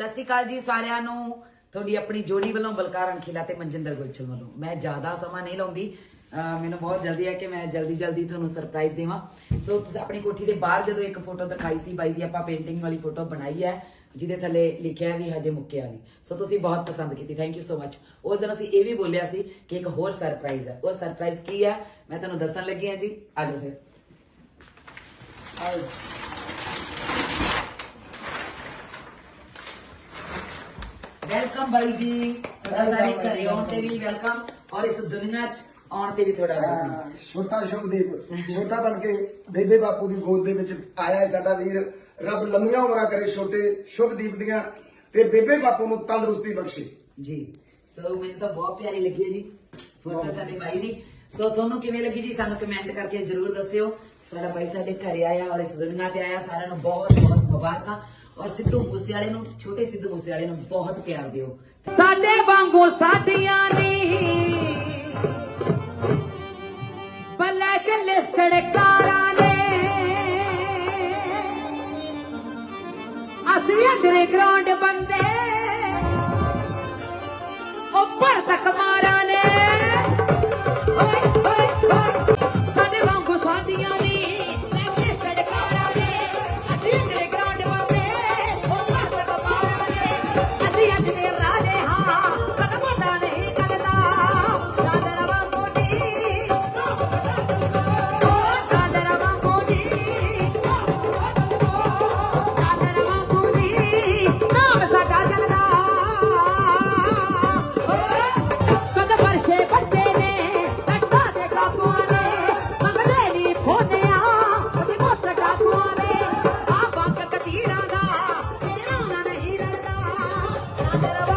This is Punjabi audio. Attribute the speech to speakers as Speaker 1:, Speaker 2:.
Speaker 1: ਸਤਿ ਸ਼੍ਰੀ ਅਕਾਲ ਜੀ ਸਾਰਿਆਂ ਨੂੰ। ਤੁਹਾਡੀ ਆਪਣੀ ਜੋੜੀ ਵੱਲੋਂ ਬਲਕਾਰ ਅੰਖੀਲਾ ਤੇ ਮਨਜਿੰਦਰ ਗੁਲਚਲ ਵੱਲੋਂ। ਮੈਂ ਜ਼ਿਆਦਾ ਸਮਾਂ ਨਹੀਂ ਲਾਉਂਦੀ। ਮੈਨੂੰ ਬਹੁਤ ਜਲਦੀ ਹੈ ਕਿ ਮੈਂ ਜਲਦੀ ਜਲਦੀ ਤੁਹਾਨੂੰ ਸਰਪ੍ਰਾਈਜ਼ ਦੇਵਾਂ। ਸੋ ਤੁਸੀਂ ਆਪਣੀ ਕੋਠੀ ਦੇ ਬਾਹਰ ਜਦੋਂ ਇੱਕ ਫੋਟੋ ਦਿਖਾਈ ਸੀ ਬਾਈ ਦੀ, ਆਪਾਂ ਪੇਂਟਿੰਗ ਵਾਲੀ ਫੋਟੋ ਬਣਾਈ ਹੈ, ਜਿਹਦੇ ਥੱਲੇ ਲਿਖਿਆ ਵੀ ਹਜੇ ਮੁੱਕਿਆ ਨਹੀਂ। ਸੋ ਤੁਸੀਂ ਬਹੁਤ ਪਸੰਦ ਕੀਤੀ। ਥੈਂਕ ਯੂ ਸੋ ਮੱਚ ਉਸ ਦਿਨ ਅਸੀਂ ਇਹ ਵੀ ਬੋਲਿਆ ਸੀ ਕਿ ਇੱਕ ਹੋਰ ਸਰਪ੍ਰਾਈਜ਼ ਹੈ। ਉਹ ਸਰਪ੍ਰਾਈਜ਼ ਕੀ ਹੈ? ਮੈਂ ਤੁਹਾਨੂੰ ਦੱਸਣ ਲੱਗੀ ਹਾਂ ਜੀ। ਆ ਫਿਰ। ਆਓ। ਵੈਲਕਮ ਬਾਈ ਜੀ। ਤੁਹਾਡਾ ਸਾਰੇ ਘਰੇ ਆਉਣ ਤੇ ਵੀ ਵੈਲਕਮ ਔਰ ਇਸ ਦੁਨੀਆ 'ਚ ਆਉਣ ਤੇ ਵੀ ਤੁਹਾਡਾ welcome।
Speaker 2: ਹਾਂ, ਛੋਟਾ ਸ਼ੁਭਦੀਪ ਛੋਟਾ ਬਣ ਕੇ ਬੇਬੇ ਬਾਪੂ ਦੀ ਗੋਦ ਦੇ ਵਿੱਚ ਆਇਆ ਹੈ ਸਾਡਾ ਵੀਰ। ਰੱਬ ਲੰਮੀਆਂ ਉਮਰਾਂ ਕਰੇ ਛੋਟੇ ਸ਼ੁਭਦੀਪ ਦੀਆਂ ਤੇ ਬੇਬੇ ਬਾਪੂ ਨੂੰ ਤੰਦਰੁਸਤੀ ਬਖਸ਼ੇ।
Speaker 1: ਜੀ। ਸੋ ਮੈਨੂੰ ਤਾਂ ਬਹੁਤ ਪਿਆਰੀ ਲੱਗੀ ਹੈ ਜੀ। ਫੋਟੋ ਸਾਡੇ ਬਾਈ ਦੀ। ਸੋ ਤੁਹਾਨੂੰ ਕਿਵੇਂ ਲੱਗੀ ਜੀ? ਸਾਨੂੰ ਕਮੈਂਟ ਕਰਕੇ ਜਰੂਰ ਦੱਸਿਓ। ਸਾਡਾ ਬਾਈ ਸਾਡੇ ਘਰੇ ਆਇਆ ਔਰ ਇਸ ਦੁਨੀਆ ਤੇ ਆਇਆ। ਸਾਰਿਆਂ ਨੂੰ ਬਹੁਤ ਬਹੁਤ ਮੁਬਾਰਕਾਂ। ਔਰ ਸਿੱਧੂ ਮੂਸੇ ਵਾਲੇ ਨੂੰ, ਛੋਟੇ ਸਿੱਧੂ ਮੂਸੇ ਵਾਲੇ ਨੂੰ ਬਹੁਤ ਪਿਆਰ ਦਿਓ।
Speaker 3: ਸਾਡੇ ਵਾਂਗੂ ਸਾਡੀਆਂ ਨਹੀਂ। ਬਲੈਕ ਲਿਸਟਡ ਕਾਰਾਂ ਨੇ। ਅਸੀਂ ਅੰਡਰਗਰਾਉਂਡ ਬੰਦੇ। ਉੱਪਰ ਤੱਕ ਮਾਰਾਂ Come on.